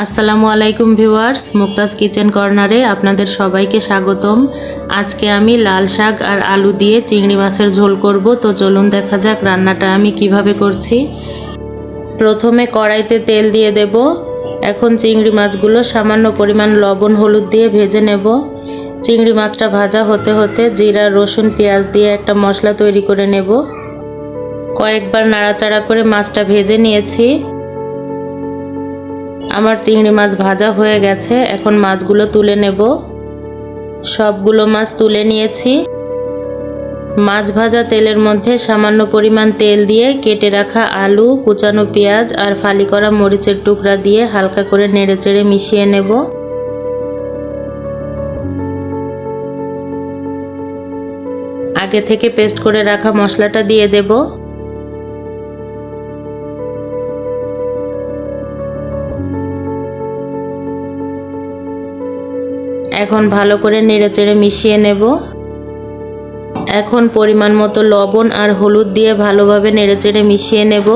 আসসালামু আলাইকুম viewers, Mukta's kitchen কর্নারে আপনাদের সবাইকে স্বাগতম। আজকে আমি লাল শাক আর আলু দিয়ে চিংড়ি মাছের ঝোল করব। তো চলুন দেখা যাক রান্নাটা আমি কীভাবে করছি। প্রথমে কড়াইতে তেল দিয়ে দেব। এখন চিংড়ি মাছগুলো সামান্য পরিমাণ লবণ, হলুদ দিয়ে ভেজে নেব। চিংড়ি মাছটা ভাজা হতে হতে জিরা, রসুন, পেঁয়াজ দিয়ে একটা মশলা তৈরি করে নেব। কয়েকবার নাড়াচাড়া করে মাছটা ভেজে নিয়েছি। আমার চিংড়ি মাছ ভাজা হয়ে গেছে, এখন মাছগুলো তুলে নেব। সবগুলো মাছ তুলে নিয়েছি। মাছ ভাজা তেলের মধ্যে সামান্য পরিমাণ তেল দিয়ে কেটে রাখা আলু, কুচানো পেঁয়াজ আর ফালি করা মরিচের টুকরা দিয়ে হালকা করে নেড়েচেড়ে মিশিয়ে নেব। আগে থেকে পেস্ট করে রাখা মশলাটা দিয়ে দেবো। এখন ভালো করে নেড়েচেড়ে মিশিয়ে নেব। এখন পরিমাণ মতো লবণ আর হলুদ দিয়ে ভালোভাবে নেড়েচেড়ে মিশিয়ে নেব।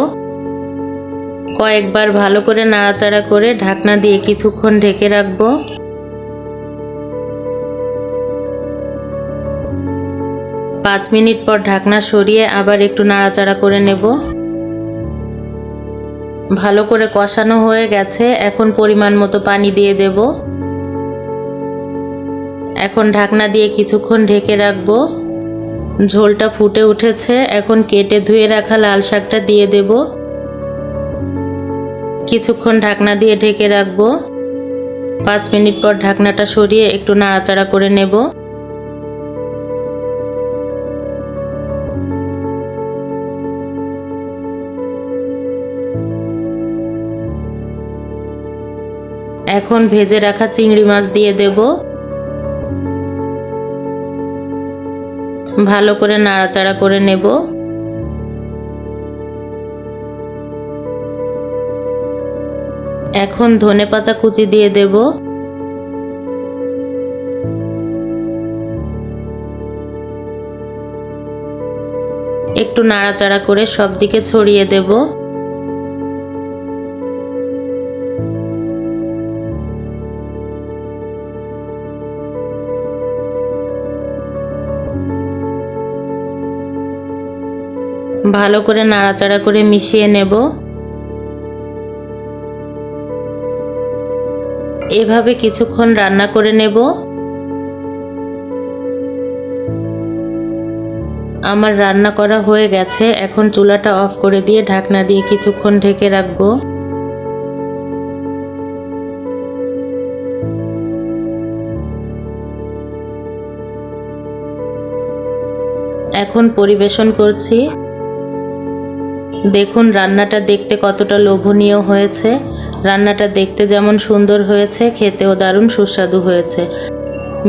কয়েকবার ভালো করে নাড়াচাড়া করে ঢাকনা দিয়ে কিছুক্ষণ ঢেকে রাখব। পাঁচ মিনিট পর ঢাকনা সরিয়ে আবার একটু নাড়াচাড়া করে নেব। ভালো করে কষানো হয়ে গেছে, এখন পরিমাণ মতো পানি দিয়ে দেবো। এখন ঢাকনা দিয়ে কিছুক্ষণ ঢেকে রাখব। ঝোলটা ফুটে উঠেছে, এখন কেটে ধুয়ে রাখা লাল শাকটা দিয়ে দেব। কিছুক্ষণ ঢাকনা দিয়ে ঢেকে রাখব। পাঁচ মিনিট পর ঢাকনাটা সরিয়ে একটু নাড়াচাড়া করে নেব। এখন ভেজে রাখা চিংড়ি মাছ দিয়ে দেবো। ভালো করে নাড়াচাড়া করে নেব। এখন ধনে পাতা কুচি দিয়ে দেব। একটু নাড়াচাড়া করে সব দিকে ছড়িয়ে দেবো। ভালো করে নাড়াচাড়া করে মিশিয়ে নেব। এভাবে কিছুক্ষণ রান্না করে নেব। আমার রান্না করা হয়ে গেছে, এখন চুলাটা অফ করে দিয়ে ঢাকনা দিয়ে কিছুক্ষণ ঢেকে রাখব। এখন পরিবেশন করছি। দেখুন, রান্নাটা দেখতে কতটা লোভনীয় হয়েছে। রান্নাটা দেখতে যেমন সুন্দর হয়েছে, খেতেও দারুণ সুস্বাদু হয়েছে।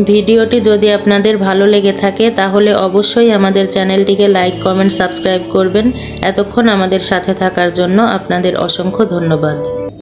ভিডিওটি যদি আপনাদের ভালো লেগে থাকে, তাহলে অবশ্যই আমাদের চ্যানেলটিকে লাইক, কমেন্ট, সাবস্ক্রাইব করবেন। এতক্ষণ আমাদের সাথে থাকার জন্য আপনাদের অসংখ্য ধন্যবাদ।